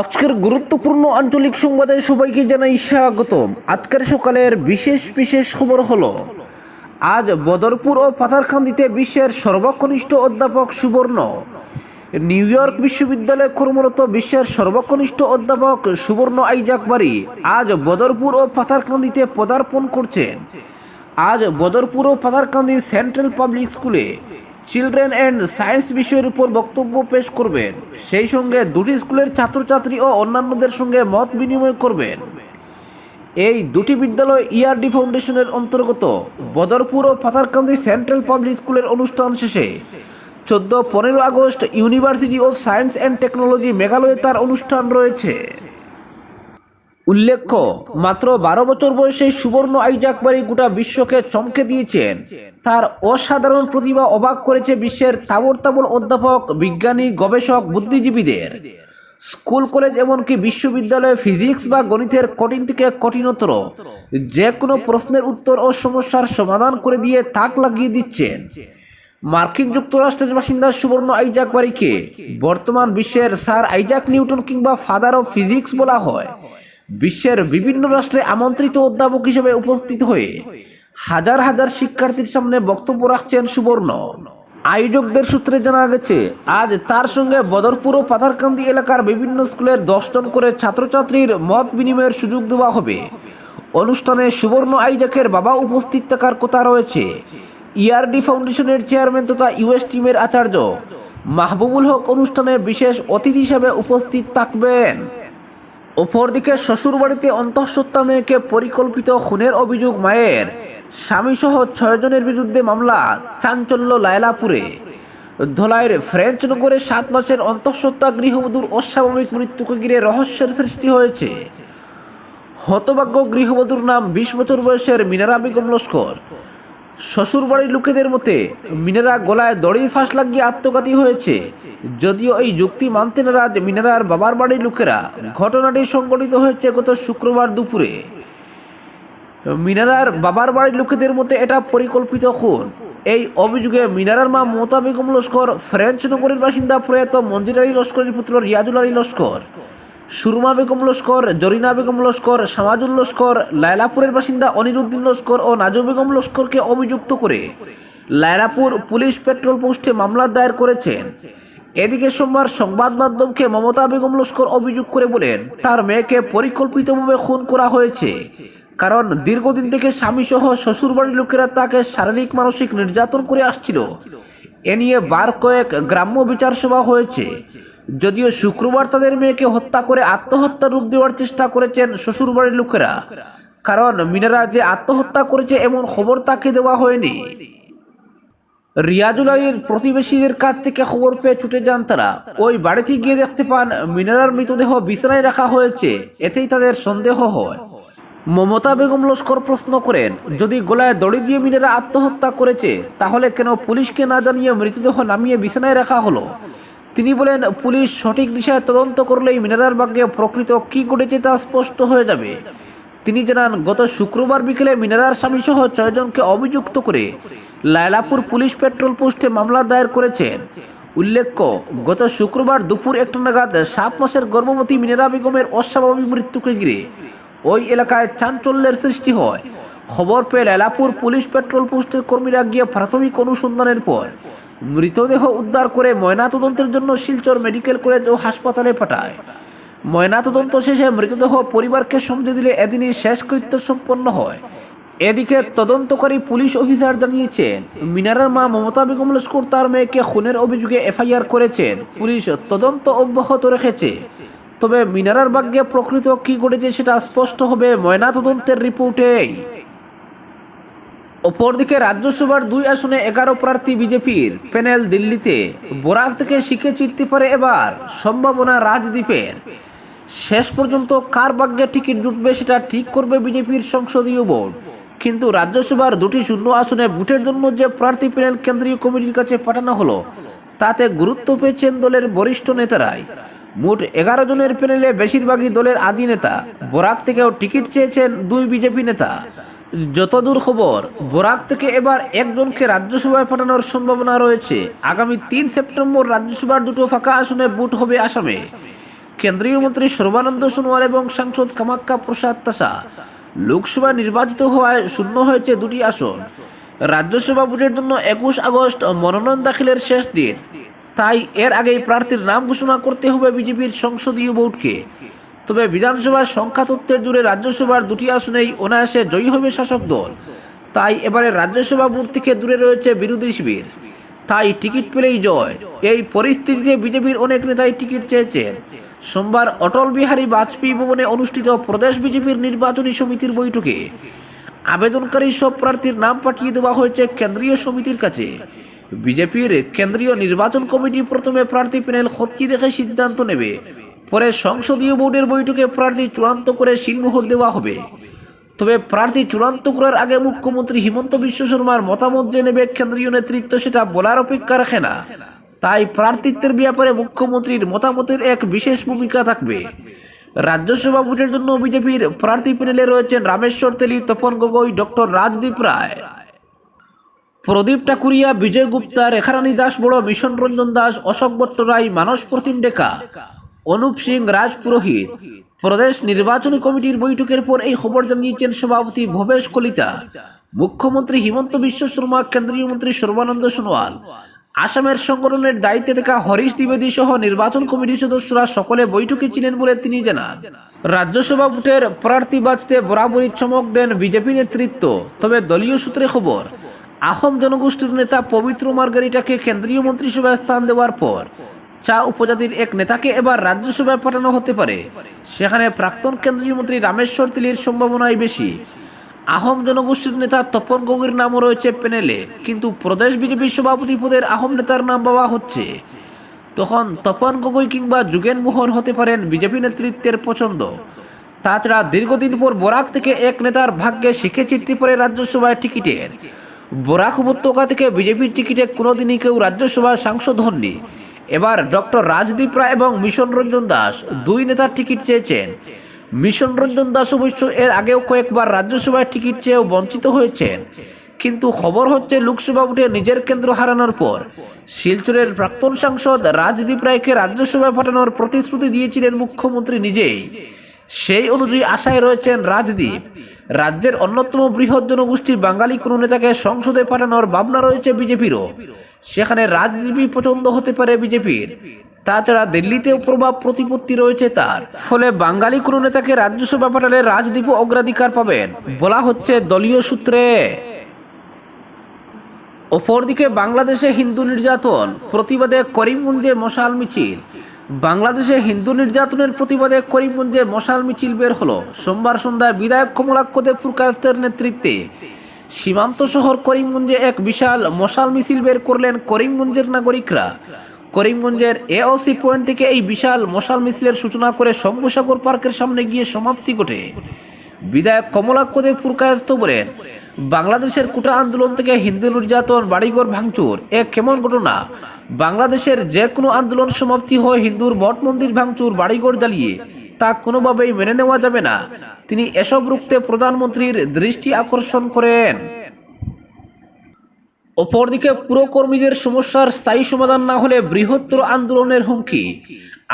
আজকের গুরুত্বপূর্ণ আঞ্চলিক সংবাদে সবাইকে জানাই স্বাগতম। আজকের সকালের বিশেষ বিশেষ খবর হলো, আজ বদরপুর ও পাথারকান্দিতে বিশ্বের সর্বকনিষ্ঠ অধ্যাপক সুবর্ণ, নিউ ইয়র্ক বিশ্ববিদ্যালয়ে কর্মরত বিশ্বের সর্বকনিষ্ঠ অধ্যাপক সুবর্ণ আইজাক বাড়ি আজ বদরপুর ও পাথারকান্দিতে পদার্পণ করছেন। আজ বদরপুর ও পাথারকান্দি সেন্ট্রাল পাবলিক স্কুলে চিলড্রেন অ্যান্ড সায়েন্স বিষয়ের উপর বক্তব্য পেশ করবেন। সেই সঙ্গে দুটি স্কুলের ছাত্রছাত্রী ও অন্যান্যদের সঙ্গে মত বিনিময় করবেন। এই দুটি বিদ্যালয় ইআরডি ফাউন্ডেশনের অন্তর্গত। বদরপুর ও পাথারকান্দি সেন্ট্রাল পাবলিক স্কুলের অনুষ্ঠান শেষে চোদ্দ, পনেরো August university of science and technology মেঘালয়ে তার অনুষ্ঠান রয়েছে। উল্লেখ্য, মাত্র বারো বছর বয়সে সুবর্ণ আইজাকবারি গোটা বিশ্বকে চমকে দিয়েছেন। তার অসাধারণ প্রতিভা অবাক করেছে বিশ্বের তাবর তাবর অধ্যাপক, বিজ্ঞানী, গবেষক, বুদ্ধিজীবীদের। স্কুল, কলেজ এমনকি বিশ্ববিদ্যালয়ে ফিজিক্স বা গণিতের কঠিন থেকে কঠিনতর যে কোনো প্রশ্নের উত্তর ও সমস্যার সমাধান করে দিয়ে তাক লাগিয়ে দিচ্ছেন। মার্কিন যুক্তরাষ্ট্রের বাসিন্দা সুবর্ণ আইজাক বাড়িকে বর্তমান বিশ্বের স্যার আইজাক নিউটন কিংবা ফাদার অফ ফিজিক্স বলা হয়। বিশ্বের বিভিন্ন রাষ্ট্রে আমন্ত্রিত অধ্যাপক হিসেবে উপস্থিত হয়ে হাজার হাজার শিক্ষার্থীর সামনে বক্তব্য রাখছেন সুবর্ণ। আয়োজকদের সূত্রে জানা গেছে, আজ তার সঙ্গে বদরপুর ও পাথারকান্দি এলাকার বিভিন্ন স্কুলের দশ জন করে ছাত্রছাত্রীর মত বিনিময়ের সুযোগ দেওয়া হবে। অনুষ্ঠানে সুবর্ণ আইজাকের বাবা উপস্থিত থাকার কথা রয়েছে। ইআরডি ফাউন্ডেশনের চেয়ারম্যান তথা ইউএস টিমের আচার্য। মাহবুবুল হক অনুষ্ঠানে বিশেষ অতিথি হিসেবে উপস্থিত থাকবেন। অপরদিকে শ্বশুরবাড়িতে অন্তঃসত্ত্বা মেয়েকে পরিকল্পিত খুনের অভিযোগ মায়ের। স্বামীসহ ছয়জনের বিরুদ্ধে মামলা, চাঞ্চল্য লায়লাপুরে। ধলাইয়ের ফ্রেঞ্চ নগরে সাত মাসের অন্তঃসত্ত্বা গৃহবধূর অস্বাভাবিক মৃত্যুকে ঘিরে রহস্যের সৃষ্টি হয়েছে। হতভাগ্য গৃহবধূর নাম বিশ বছর বয়সের মিনারা বেগম লস্কর শ্বশুরবাড়ির লোকেদের মতে, মিনারা গলায় দড়ির ফাঁস লাগিয়ে আত্মঘাতী হয়েছে। যদিও এই যুক্তি মানতে নারাজ মিনারার বাবার বাড়ির লোকেরা, ঘটনাটি সংঘটিত হয়েছে গত শুক্রবার দুপুরে। মিনারার বাবার বাড়ির লোকেদের মতে এটা পরিকল্পিত খুন। এই অভিযোগে মিনারার মা মমতা বেগম লস্কর, ফ্রেঞ্চ নগরীর বাসিন্দা প্রয়াত মঞ্জির আলী লস্করের পুত্র রিয়াজুল আলী লস্কর। সুরমা বেগম লস্কর, জরিনা বেগম লস্কর সামাজুল লস্কর, লায়লাপুরের বাসিন্দা অনিরুদ্দিন লস্কর ও নাজু বেগম লস্করকে অভিযুক্ত করে লায়লাপুর পুলিশ পেট্রোল পোস্টে মামলা দায়ের করেছেন। এদিকে সোমবার সংবাদ মাধ্যমকে মমতা বেগম লস্কর অভিযোগ করে বলেন, তার মেয়েকে পরিকল্পিতভাবে খুন করা হয়েছে। কারণ দীর্ঘদিন থেকে স্বামী সহ শ্বশুরবাড়ির লোকেরা তাকে শারীরিক, মানসিক নির্যাতন করে আসছিল। এ নিয়ে বার কয়েক গ্রাম্য বিচার সভা হয়েছে। যদিও শুক্রবার তাদের মেয়েকে হত্যা করে আত্মহত্যা রূপ দেওয়ার চেষ্টা করেছেন শ্বশুরবাড়ির লোকেরা। কারণ মিনারা যে আত্মহত্যা করেছে এমন খবর তাকে দেওয়া হয়নি। রিয়াজুল আলীর প্রতিবেশীদের কাছ থেকে খবর পেয়ে ছুটে যান তারা। ওই বাড়িতে গিয়ে দেখতে পান, মিনারার মৃতদেহ বিছানায় রাখা হয়েছে। এতেই তাদের সন্দেহ হয়। মমতা বেগম লস্কর প্রশ্ন করেন, যদি গোলায় দড়ি দিয়ে মিনারা আত্মহত্যা করেছে, তাহলে কেন পুলিশকে না জানিয়ে মৃতদেহ নামিয়ে বিছানায় রাখা হলো? তিনি বলেন, পুলিশ সঠিক দিশায় তদন্ত করলেই মিনারার ভাগ্যে প্রকৃত কি ঘটেছে তা স্পষ্ট হয়ে যাবে। তিনি জানান, গত শুক্রবার বিকেলে মিনারার স্বামী সহ ছয়জনকে অভিযুক্ত করে লায়লাপুর পুলিশ পেট্রোল পোস্টে মামলা দায়ের করেছেন। উল্লেখ্য, গত শুক্রবার দুপুর একটা নাগাদ সাত মাসের গর্ভবতী মিনারা বেগমের অস্বাভাবিক মৃত্যুকে ঘিরে ওই এলাকায় চাঞ্চল্যের সৃষ্টি হয়। খবর পেয়ে লালাপুর পুলিশ পেট্রোল পোস্টের কর্মীরা গিয়ে প্রাথমিক অনুসন্ধানের পর মৃতদেহ উদ্ধার করে ময়নাতদন্তের জন্য শিলচর মেডিকেল কলেজ ও হাসপাতালে পাঠায়। ময়নাতদন্ত শেষে মৃতদেহ পরিবারকে সমঝে দিলে এদিনই শেষকৃত্য সম্পন্ন হয়। এদিকে তদন্তকারী পুলিশ অফিসার জানিয়েছেন, মিনারের মা মমতা বেগম লস্কর তার মেয়েকে খুনের অভিযোগে এফআইআর করেছেন। পুলিশ তদন্ত অব্যাহত রেখেছে। তবে মিনারার ভাগ্যে প্রকৃত কি ঘটেছে সেটা স্পষ্ট হবে ময়নাতদন্তের রিপোর্টেই। অপরদিকে রাজ্যসভার দুই আসনে এগারো প্রার্থী বিজেপির। প্যানেল দিল্লিতে। বরাক থেকে শিখে চিরতে পারে এবার সম্ভাবনা রাজদ্বীপের। শেষ পর্যন্ত কার ভাগ্যে টিকিট জুটবে সেটা ঠিক করবে বিজেপির সংসদীয় বোর্ড। কিন্তু রাজ্যসভার দুটি শূন্য আসনে ভোটের জন্য যে প্রার্থী প্যানেল কেন্দ্রীয় কমিটির কাছে পাঠানো হলো, তাতে গুরুত্ব পেয়েছেন দলের বরিষ্ঠ নেতারাই। মোট এগারো জনের প্যানেলে বেশিরভাগই দলের আদি নেতা। বরাক থেকেও টিকিট চেয়েছেন দুই বিজেপি নেতা। যতদূর খবর, বরাক থেকে এবার একজনকে রাজ্যসভায় পাঠানোর সম্ভাবনা রয়েছে। আগামী তিন সেপ্টেম্বর রাজ্যসভার দুটো ফাঁকা আসনে ভোট হবে আসামে। কেন্দ্রীয় মন্ত্রী সর্বানন্দ সোনোয়াল এবং সাংসদ কামাক্কা প্রসাদ তাসা লোকসভা নির্বাচিত হওয়ায় শূন্য হয়েছে দুটি আসন। রাজ্যসভা ভোটের জন্য একুশ আগস্ট মনোনয়ন দাখিলের শেষ দিন। তাই এর আগেই প্রার্থীর নাম ঘোষণা করতে হবে বিজেপির সংসদীয় বোর্ডকে। তবে বিধানসভার সংখ্যা তত্ত্বের জুড়ে রাজ্যসভার দুটি আসনেই অনায়াসে জয়ী হবে শাসক দল। তাই এবারে রাজ্যসভা বোর্ড থেকে দূরে রয়েছে বিরোধী শিবির। তাই টিকিট পেলেই জয়। এই পরিস্থিতিতে বিজেপির অনেক নেতাই টিকিট চেয়েছেন। সোমবার অটল বিহারী বাজপেয়ী ভবনে অনুষ্ঠিত প্রদেশ বিজেপির নির্বাচনী সমিতির বৈঠকে আবেদনকারী সব প্রার্থীর নাম পাঠিয়ে দেওয়া হয়েছে কেন্দ্রীয় সমিতির কাছে। বিজেপির কেন্দ্রীয় নির্বাচন কমিটি প্রথমে প্রার্থী প্যানেল খতিয়ে দেখে সিদ্ধান্ত নেবে। পরে সংসদীয় বোর্ডের বৈঠকে প্রার্থী চূড়ান্ত করে সিলমোহর দেওয়া হবে। তবে প্রার্থী চূড়ান্ত করার আগে মুখ্যমন্ত্রী হিমন্ত বিশ্ব শর্মার মতামত যে নেবে কেন্দ্রীয় নেতৃত্ব সেটা বলার অপেক্ষা রাখে না। তাই প্রার্থিত্বের ব্যাপারে মুখ্যমন্ত্রীর মতামতের এক বিশেষ ভূমিকা থাকবে। রাজ্যসভা ভোটের জন্য বিজেপির প্রার্থী প্যানেলে রয়েছেন রামেশ্বর তেলি, তপন গগৈ, ডক্টর রাজদীপ রায়। প্রদীপ ঠাকুরিয়া, বিজয় গুপ্তা, রেখারানী দাস বড়, মিশন রঞ্জন দাস, অশোক ভট্টরায়, মানস প্রতিম ডেকা। অনুপ সিং রাজ পুরোহিত প্রদেশ নির্বাচনী কমিটির বৈঠকের পর এই খবর জানিয়েছেন সভাপতি ভবেশ কলিতা। মুখ্যমন্ত্রী হিমন্ত বিশ্ব শর্মা, কেন্দ্রীয় মন্ত্রী সর্বানন্দ সোনোয়াল। আসামের সংগঠনের দায়িত্বে থাকা হরিশ দ্বিবেদী সহ নির্বাচন কমিটির সদস্যরা সকলে বৈঠকে ছিলেন বলে তিনি জানান। রাজ্যসভা ভোটের প্রার্থী বাঁচতে বরাবরই চমক দেন বিজেপি নেতৃত্ব। তবে দলীয় সূত্রে খবর, আহম জনগোষ্ঠীর নেতা পবিত্র মার্গারিটাকে কেন্দ্রীয় মন্ত্রিসভায় স্থান দেওয়ার পর চা উপজাতির এক নেতাকে এবার রাজ্যসভায় পাঠানো হতে পারে। সেখানে প্রাক্তন কেন্দ্রীয় মন্ত্রী রামেশ্বর তিলির সম্ভাবনাই বেশি। আহম জনগোষ্ঠীর নেতা তপন গগৈর নামও রয়েছে প্যানেলে, কিন্তু প্রদেশ বিজেপির সভাপতি পদের আহম নেতার নাম পাওয়া হচ্ছে। তখন তপন গগৈ কিংবা যুগেন মোহন হতে পারেন বিজেপি নেতৃত্বের পছন্দ। তাছাড়া দীর্ঘদিন পর বরাক থেকে এক নেতার ভাগ্যে শিখে চিঠতে পারে রাজ্যসভায় টিকিটের। বরাক উপত্যকা থেকে বিজেপির টিকিটে কোনোদিনই কেউ রাজ্যসভার সাংসদ হননি। এবার ডক্টর রাজদীপ রায় এবং মিশন রঞ্জন দাস দুই নেতার টিকিট চেয়েছেন। মিশন রঞ্জন দাস অবশ্য এর আগেও কয়েকবার রাজ্যসভায় টিকিট চেয়েও বঞ্চিত হয়েছেন। কিন্তু খবর হচ্ছে, লোকসভা ভোটে নিজের কেন্দ্র হারানোর পর শিলচরের প্রাক্তন সাংসদ রাজদীপ রায়কে রাজ্যসভায় পাঠানোর প্রতিশ্রুতি দিয়েছিলেন মুখ্যমন্ত্রী নিজেই। সেই অনুযায়ী আশায় রয়েছেন রাজদীপ। রাজ্যের অন্যতম বৃহৎ জনগোষ্ঠী বাঙালি কোনো নেতাকে সংসদে পাঠানোর ভাবনা রয়েছে বিজেপিরও। সেখানে রাজদীপই পছন্দ হতে পারে বিজেপির। তাছাড়া দিল্লিতেও প্রভাব প্রতিপত্তি রয়েছে তার। ফলে বাঙালি কোনো নেতাকে রাজ্যসভা পাঠালে রাজদীপ অগ্রাধিকার পাবেন। বলা হচ্ছে দলীয় সূত্রে। অপরদিকে বাংলাদেশে হিন্দু নির্যাতন, প্রতিবাদে করিমগঞ্জে মশাল মিছিল। বাংলাদেশে হিন্দু নির্যাতনের প্রতিবাদে করিমগঞ্জে মশাল মিছিল বের হলো। সোমবার সন্ধ্যায় বিধায়ক কমলাক্ষ কায়স্তের নেতৃত্বে। সীমান্ত শহর করিমগঞ্জে এক বিশাল মশাল মিছিল বের করলেন করিমগঞ্জের নাগরিকরা। করিমগঞ্জের এওসি পয়েন্ট থেকে এই বিশাল মশাল মিছিলের সূচনা করে শম্ভুসাগর পার্কের সামনে গিয়ে সমাপ্তি ঘটে। বিধায়ক কমলাক্ষ দেবপুর কায়স্থ বলেন, বাংলাদেশের কুটা আন্দোলন থেকে হিন্দু নির্যাতন, বাড়িঘর ভাঙচুর, এ কেমন ঘটনা? বাংলাদেশের যে কোনো আন্দোলন সমাপ্তি হয় হিন্দুর মঠ মন্দির ভাঙচুর, বাড়িঘর জ্বালিয়ে। তা কোনোভাবেই মেনে নেওয়া যাবে না। তিনি এসব রুখতে প্রধানমন্ত্রীর দৃষ্টি আকর্ষণ করেন। অপরদিকে পুরকর্মীদের সমস্যার স্থায়ী সমাধান না হলে বৃহত্তর আন্দোলনের হুমকি।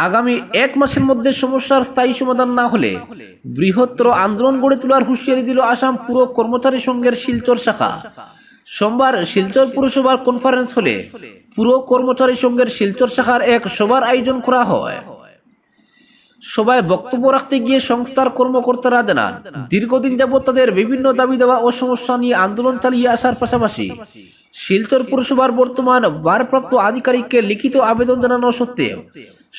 আগামী এক মাসের মধ্যে সমস্যার স্থায়ী সমাধান না হলে বৃহত্তর আন্দোলন গড়ে তোলার হুঁশিয়ারি দিল আসাম পুর কর্মচারী সংঘের শিলচর শাখা। সোমবার শিলচর পুরসভার কনফারেন্স হলে পুর কর্মচারী সংঘের শিলচর শাখার এক সভার আয়োজন করা হয়। সভায় বক্তব্য রাখতে গিয়ে সংস্থার কর্মকর্তারা জানান, দীর্ঘদিন যাবৎ তাদের বিভিন্ন দাবি দেওয়া ও সমস্যা নিয়ে আন্দোলন চালিয়ে আসার পাশাপাশি শিলচর পুরসভার বর্তমান ভারপ্রাপ্ত আধিকারিককে লিখিত আবেদন জানানো সত্ত্বেও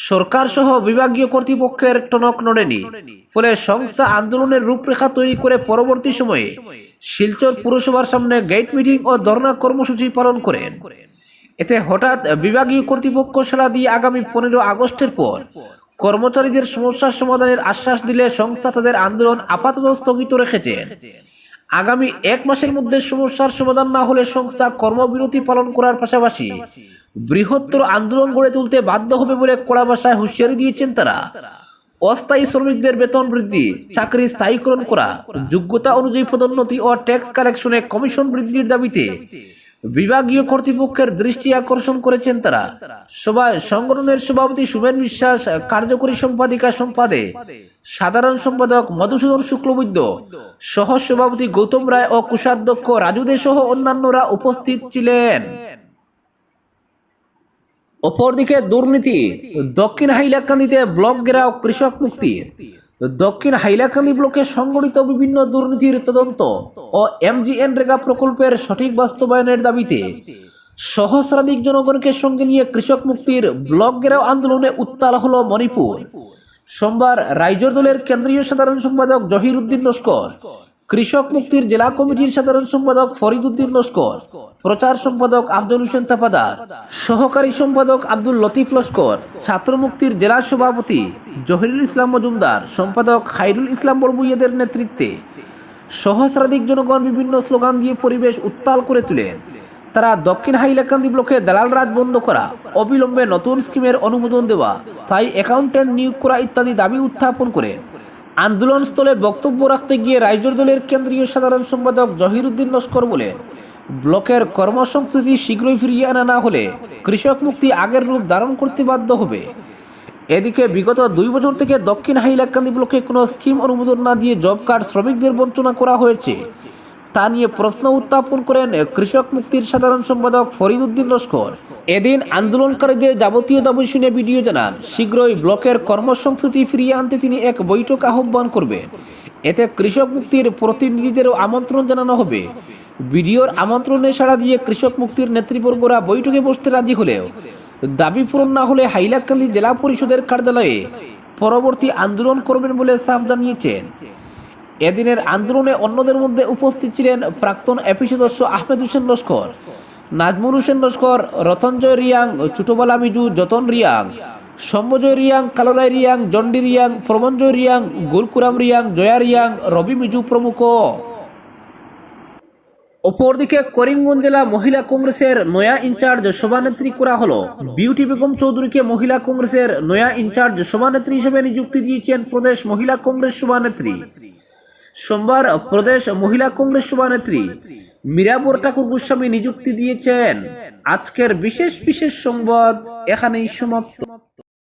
সরকার সহ বিভাগীয় কর্তৃপক্ষের টনক নড়েনি। ফলে সংস্থা আন্দোলনের রূপরেখা তৈরি করে পরবর্তী সময়ে শিলচর পুরসভার সামনে গেট মিটিং ও ধর্ণা কর্মসূচি পালন করেন। এতে হঠাৎ বিভাগীয় কর্তৃপক্ষ সাড়া দিয়ে আগামী পনেরো আগস্টের পর কর্মচারীদের সমস্যার সমাধানের আশ্বাস দিলে সংস্থা তাদের আন্দোলন আপাতত স্থগিত রেখেছে। আগামী এক মাসের মধ্যে সমস্যার সমাধান না হলে সংস্থা কর্মবিরতি পালন করার পাশাপাশি বৃহত্তর আন্দোলন গড়ে তুলতে বাধ্য হবে বলে কড়া ভাষায় হুঁশিয়ারি দিয়েছেন তারা। অস্থায়ী শ্রমিকদের বেতন বৃদ্ধি, চাকরি স্থায়ীকরণ করা, যোগ্যতা অনুযায়ী পদোন্নতি ও ট্যাক্স কালেকশনে কমিশন বৃদ্ধির দাবিতে বিভাগীয় কর্তৃপক্ষের দৃষ্টি আকর্ষণ করেছেন তারা। সভায় সংগঠনের সভাপতি সুমেন বিশ্বাস, কার্যকরী সম্পাদিকা সম্পাদে সাধারণ সম্পাদক মধুসূদন শুক্লবৈদ্য সহ সভাপতি গৌতম রায় ও কোষাধ্যক্ষ রাজু দে সহ অন্যান্যরা উপস্থিত ছিলেন। অপরদিকে দুর্নীতি, দক্ষিণ হাইলাকান্দিতে ব্লক গেরাও কৃষক মুক্তির দক্ষিণ হাইলাকান্দি ব্লকে সংগঠিত বিভিন্ন দুর্নীতির তদন্ত ও এমজিএন রেগা প্রকল্পের সঠিক বাস্তবায়নের দাবিতে সহস্রাধিক জনগণকে সঙ্গে নিয়ে কৃষক মুক্তির ব্লক গেরাও আন্দোলনে উত্তাল হল মণিপুর। সোমবার রাইজর দলের কেন্দ্রীয় সাধারণ সম্পাদক জহির উদ্দিন লস্কর কৃষক মুক্তির জেলা কমিটির সাধারণ সম্পাদক ফরিদ উদ্দিন লস্কর, প্রচার সম্পাদক আব্দুল হোসেন তাপাদার, সহকারী সম্পাদক আব্দুল লতিফ লস্কর, ছাত্র মুক্তির জেলা সভাপতি জহিরুল ইসলাম মজুমদার, সম্পাদক খাইরুল ইসলাম বড়বুইয়াদের নেতৃত্বে সহস্রাধিক জনগণ বিভিন্ন স্লোগান দিয়ে পরিবেশ উত্তাল করে তোলেন। তারা দক্ষিণ হাইলাকান্দি ব্লকে দালাল রাজ বন্ধ করা, অবিলম্বে নতুন স্কিমের অনুমোদন দেওয়া, স্থায়ী অ্যাকাউন্টেন্ট নিয়োগ করা ইত্যাদি দাবি উত্থাপন করে আন্দোলন স্থলে বক্তব্য রাখতে গিয়ে রাইজর দলের কেন্দ্রীয় সাধারণ সম্পাদক জহিরুদ্দিন লস্কর বলেন ব্লকের কর্মসংস্কৃতি শীঘ্রই ফিরিয়ে আনা না হলে কৃষক মুক্তি আগের রূপ ধারণ করতে বাধ্য হবে। এদিকে বিগত দুই বছর থেকে দক্ষিণ হাইলাকান্দি ব্লকে কোনো স্কিম অনুমোদন না দিয়ে জব কার্ড শ্রমিকদের বঞ্চনা করা হয়েছে। তা নিয়ে প্রশ্ন উত্থাপন করেন কৃষক মুক্তির সাধারণ সম্পাদক ফরিদ উদ্দিন লস্কর। এদিন আন্দোলনকারীদের যাবতীয় দাবি শুনে ভিডিও জানান, শীঘ্রই ব্লকের কর্মসংস্কৃতি ফিরিয়ে আনতে তিনি এক বৈঠক আহ্বান করবেন। এতে কৃষক মুক্তির প্রতিনিধিদেরও আমন্ত্রণ জানানো হবে। ভিডিওর আমন্ত্রণে সাড়া দিয়ে কৃষক মুক্তির নেতৃবর্গরা বৈঠকে বসতে রাজি হলেও, দাবি পূরণ না হলে হাইলাকান্দি জেলা পরিষদের কার্যালয়ে পরবর্তী আন্দোলন করবেন বলে সাফ জানিয়েছেন। এদিনের আন্দোলনে অন্যদের মধ্যে উপস্থিত ছিলেন প্রাক্তন এপি সদস্য আহমেদ হোসেন লস্কর নাজমুল হোসেন লস্কর রতনজয় রিয়াং চুটোবালা মিজু, যতন রিয়াং সম্বজয় রিয়াং কালোরাই রিয়াং, জন্ডি রিয়াং প্রবঞ্জয় রিয়াং গুলকুরাম রিয়াং, জয়া রিয়াং, রবি মিজু প্রমুখ। অপরদিকে করিমগঞ্জ জেলা মহিলা কংগ্রেসের নয়া ইনচার্জ সভানেত্রী করা হলো। বিউটি বেগম চৌধুরীকে মহিলা কংগ্রেসের নয়া ইনচার্জ সভানেত্রী হিসেবে নিযুক্তি দিয়েছেন প্রদেশ মহিলা কংগ্রেস সভানেত্রী। সোমবার প্রদেশ মহিলা কংগ্রেস সভানেত্রী মীরাবর ঠাকুর গোস্বামী নিযুক্তি দিয়েছেন। আজকের বিশেষ বিশেষ সংবাদ এখানেই সমাপ্ত।